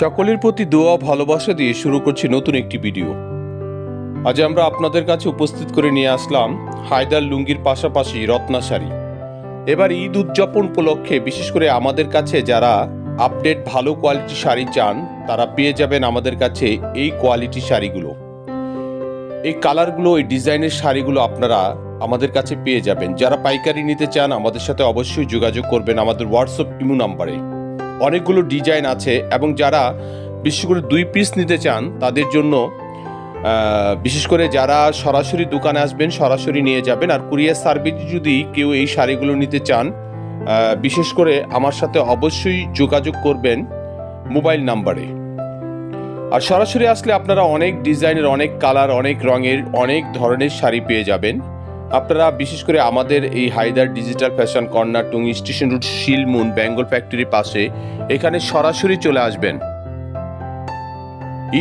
সকলের প্রতি দোয়া ভালোবাসা দিয়ে শুরু করছি নতুন একটি ভিডিও। আজ আমরা আপনাদের কাছে উপস্থিত করে নিয়ে আসলাম হায়দার লুঙ্গির পাশাপাশি রত্না শাড়ি। এবার ঈদ উদযাপন উপলক্ষে বিশেষ করে আমাদের কাছে যারা আপডেট ভালো কোয়ালিটি শাড়ি চান, তারা পেয়ে যাবেন আমাদের কাছে এই কোয়ালিটি শাড়িগুলো। এই কালারগুলো, এই ডিজাইনের শাড়িগুলো আপনারা আমাদের কাছে পেয়ে যাবেন। যারা পাইকারি নিতে চান, আমাদের সাথে অবশ্যই যোগাযোগ করবেন আমাদের হোয়াটসঅ্যাপ ইমু নাম্বারে। অনেকগুলো ডিজাইন আছে এবং যারা বিশেষ করে দুই পিস নিতে চান, তাদের জন্য বিশেষ করে যারা সরাসরি দোকানে আসবেন, সরাসরি নিয়ে যাবেন। আর কুরিয়ার সার্ভিস যদি কেউ এই শাড়িগুলো নিতে চান বিশেষ করে আমার সাথে অবশ্যই যোগাযোগ করবেন মোবাইল নাম্বারে। আর সরাসরি আসলে আপনারা অনেক ডিজাইনের, অনেক কালার, অনেক রঙের, অনেক ধরনের শাড়ি পেয়ে যাবেন। আপনারা বিশেষ করে আমাদের এই Haidar digital fashion corner Tung station route Shilmun Bengal ফ্যাক্টরির পাশে এখানে সরাসরি চলে আসবেন।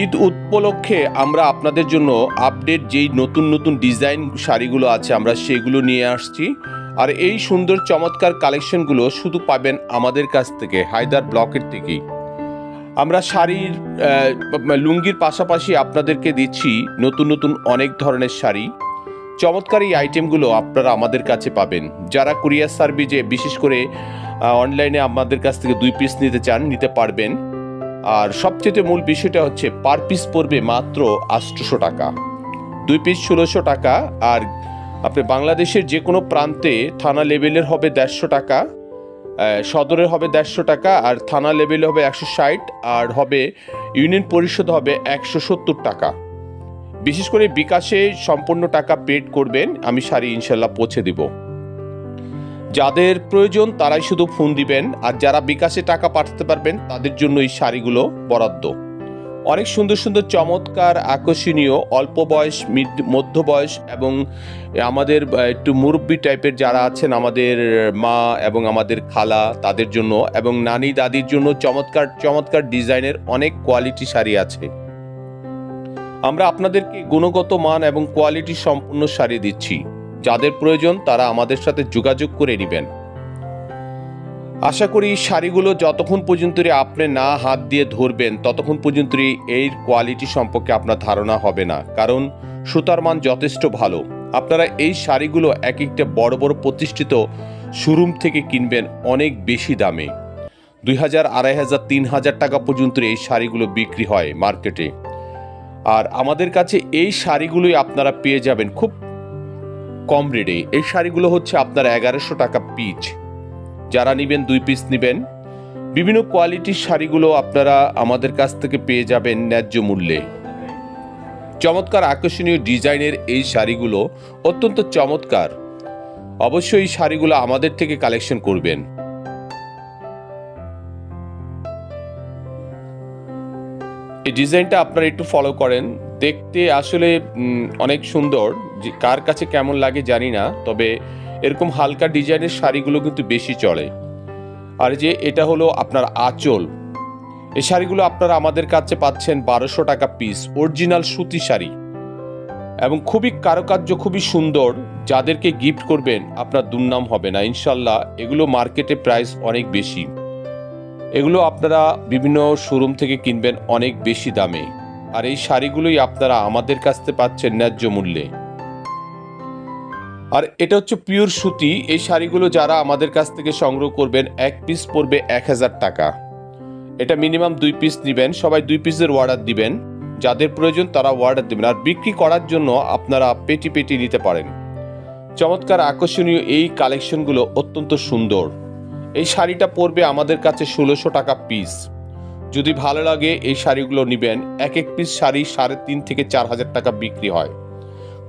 ঈদ উপলক্ষে আমরা আপনাদের জন্য আপডেট যেই নতুন নতুন ডিজাইন শাড়িগুলো আছে, আমরা সেগুলো নিয়ে আসছি। আর এই সুন্দর চমৎকার কালেকশনগুলো শুধু পাবেন আমাদের কাছ থেকে, হায়দার ব্লকের থেকেই। আমরা শাড়ির লুঙ্গির পাশাপাশি আপনাদেরকে দিচ্ছি নতুন নতুন অনেক ধরনের শাড়ি। চমৎকার এই আইটেমগুলো আপনারা আমাদের কাছে পাবেন। যারা কুরিয়ার সার্ভিসে বিশেষ করে অনলাইনে আমাদের কাছ থেকে দুই পিস নিতে চান নিতে পারবেন। আর সবচেয়ে মূল বিষয়টা হচ্ছে পার পিস পড়বে মাত্র আটশোশো টাকা। দুই পিস ষোলোশো টাকা আর আপনি বাংলাদেশের যে কোনো প্রান্তে থানা লেভেলের হবে দেড়শো টাকা আহ, সদরের হবে দেড়শো টাকা আর থানা লেভেলে হবে একশো ষাট আর হবে ইউনিয়ন পরিষদ হবে একশো সত্তর টাকা। বিশেষ করে বিকাশে সম্পূর্ণ টাকা পেড করবেন, আমি শাড়ি ইনশাল্লাহ পৌঁছে দিব। যাদের প্রয়োজন তারাই শুধু ফোন দিবেন, আর যারা বিকাশে টাকা পাঠাতে পারবেন, তাদের জন্য এই শাড়িগুলো বরাদ্দ। অনেক সুন্দর সুন্দর চমৎকার আকর্ষণীয়, অল্প বয়স মধ্য বয়স, এবং আমাদের একটু মুরব্বী টাইপের যারা আছেন, আমাদের মা এবং আমাদের খালা, তাদের জন্য, এবং নানি দাদির জন্য চমৎকার চমৎকার ডিজাইনের অনেক কোয়ালিটি শাড়ি আছে। আমরা আপনাদেরকে গুণগত মান এবং কোয়ালিটি সম্পূর্ণ শাড়ি দিচ্ছি। যাদের প্রয়োজন তারা আমাদের সাথে যোগাযোগ করে নেবেন। আশা করি শাড়িগুলো যতক্ষণ পর্যন্ত আপনি না হাত দিয়ে ধরবেন, ততক্ষণ পর্যন্ত এর কোয়ালিটি সম্পর্কে আপনার ধারণা হবে না। কারণ সুতার মান যথেষ্ট ভালো। আপনারা এই শাড়িগুলো এক একটা বড় বড় প্রতিষ্ঠিত শোরুম থেকে কিনবেন অনেক বেশি দামে। দুই হাজার, আড়াই হাজার, তিন হাজার টাকা পর্যন্ত এই শাড়িগুলো বিক্রি হয় মার্কেটে। আর আমাদের কাছে এই শাড়িগুলোই আপনারা পেয়ে যাবেন খুব কম রেটে এই শাড়িগুলো হচ্ছে আপনার এগারোশো টাকা পিচ যারা নেবেন দুই পিস নেবেন। বিভিন্ন কোয়ালিটির শাড়িগুলো আপনারা আমাদের কাছ থেকে পেয়ে যাবেন ন্যায্য মূল্যে। চমৎকার আকর্ষণীয় ডিজাইনের এই শাড়িগুলো অত্যন্ত চমৎকার। অবশ্যই এই শাড়িগুলো আমাদের থেকে কালেকশন করবেন। এই ডিজাইনটা আপনারা একটু ফলো করেন। দেখতে আসলে অনেক সুন্দর। কার কাছে কেমন লাগে জানি না, তবে এরকম হালকা ডিজাইনের শাড়িগুলো কিন্তু বেশি চলে। আর যে এটা হলো আপনার আঁচল। এই শাড়িগুলো আপনারা আমাদের কাছে পাচ্ছেন বারোশো টাকা পিস অরিজিনাল সুতি শাড়ি। এবং খুবই কারুকার্য, খুবই সুন্দর। যাদেরকে গিফট করবেন, আপনার দুর্নাম হবে না। ইনশাল্লাহ এগুলো মার্কেটে প্রাইস অনেক বেশি। এগুলো আপনারা বিভিন্ন শোরুম থেকে কিনবেন অনেক বেশি দামে। আর এই শাড়িগুলোই আপনারা আমাদের কাছ থেকে পাচ্ছেন ন্যায্য মূল্যে। আর এটা হচ্ছে পিওর সুতি। এই শাড়িগুলো যারা আমাদের কাছ থেকে সংগ্রহ করবেন, এক পিস পড়বে এক হাজার টাকা। এটা মিনিমাম দুই পিস নেবেন। সবাই দুই পিসের অর্ডার দিবেন। যাদের প্রয়োজন তারা অর্ডার দেবেন। আর বিক্রি করার জন্য আপনারা পেটি পেটি নিতে পারেন। চমৎকার আকর্ষণীয় এই কালেকশনগুলো অত্যন্ত সুন্দর। এই শাড়িটা পড়বে আমাদের কাছে ষোলোশো টাকা পিস যদি ভালো লাগে, এই শাড়িগুলো নেবেন। এক এক পিস শাড়ি সাড়ে তিন থেকে চার হাজার টাকা বিক্রি হয়।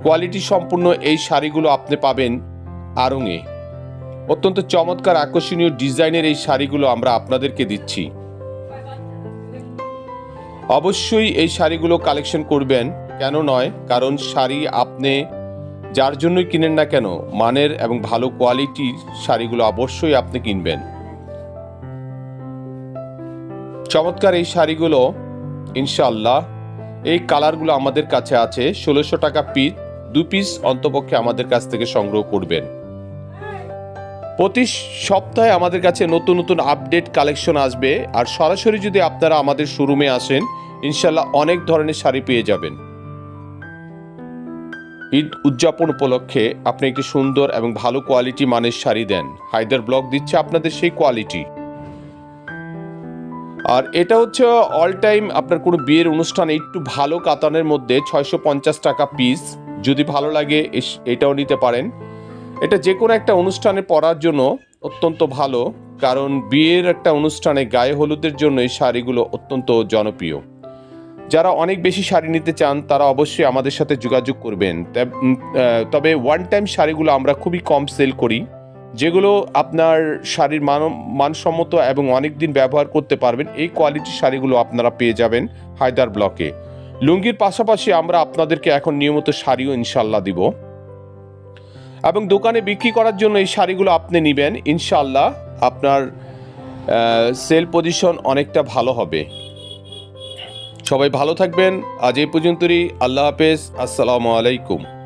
কোয়ালিটি সম্পূর্ণ এই শাড়িগুলো আপনি পাবেন আড়ংয়ে অত্যন্ত চমৎকার আকর্ষণীয় ডিজাইনের এই শাড়িগুলো আমরা আপনাদেরকে দিচ্ছি। অবশ্যই এই শাড়িগুলো কালেকশন করবেন। কেন নয়? কারণ শাড়ি আপনি যার জন্যই কিনেন না কেন, মানের এবং ভালো কোয়ালিটির শাড়িগুলো অবশ্যই আপনি কিনবেন। চমৎকার এই শাড়িগুলো ইনশাল্লাহ এই কালারগুলো আমাদের কাছে আছে, ষোলোশো টাকা পিস, দু পিস অন্তপক্ষে আমাদের কাছ থেকে সংগ্রহ করবেন। প্রতি সপ্তাহে আমাদের কাছে নতুন নতুন আপডেট কালেকশন আসবে, আর সরাসরি যদি আপনারা আমাদের শোরুমে আসেন ইনশাল্লাহ অনেক ধরনের শাড়ি পেয়ে যাবেন। ঈদ উদযাপন উপলক্ষে আপনি একটি সুন্দর এবং ভালো কোয়ালিটি মানের শাড়ি দেন। হায়দার ব্লক দিচ্ছে আপনাদের সেই কোয়ালিটি আর এটা হচ্ছে অল টাইম আপনার কোনো বিয়ের অনুষ্ঠানে একটু ভালো কাতানের মধ্যে ছয়শো পঞ্চাশ টাকা পিস যদি ভালো লাগে এটাও নিতে পারেন। এটা যে কোনো একটা অনুষ্ঠানে পরার জন্য অত্যন্ত ভালো, কারণ বিয়ের একটা অনুষ্ঠানে গায়ে হলুদের জন্য এই শাড়িগুলো অত্যন্ত জনপ্রিয়। যারা অনেক বেশি শাড়ি নিতে চান, তারা অবশ্যই আমাদের সাথে যোগাযোগ করবেন। তবে ওয়ান টাইম শাড়িগুলো আমরা খুবই কম সেল করি, যেগুলো আপনার শাড়ির মান মানসম্মত এবং অনেক দিন ব্যবহার করতে পারবেন, এই কোয়ালিটির শাড়িগুলো আপনারা পেয়ে যাবেন হায়দার ব্লকে। লুঙ্গির পাশাপাশি আমরা আপনাদেরকে এখন নিয়মিত শাড়িও ইনশাল্লাহ দিব। এবং দোকানে বিক্রি করার জন্য এই শাড়িগুলো আপনি নেবেন ইনশাল্লাহ আপনার সেল পজিশন অনেকটা ভালো হবে। সবাই ভালো থাকবেন। আজ এই পর্যন্তই। আল্লাহ হাফেজ। আসসালামু আলাইকুম।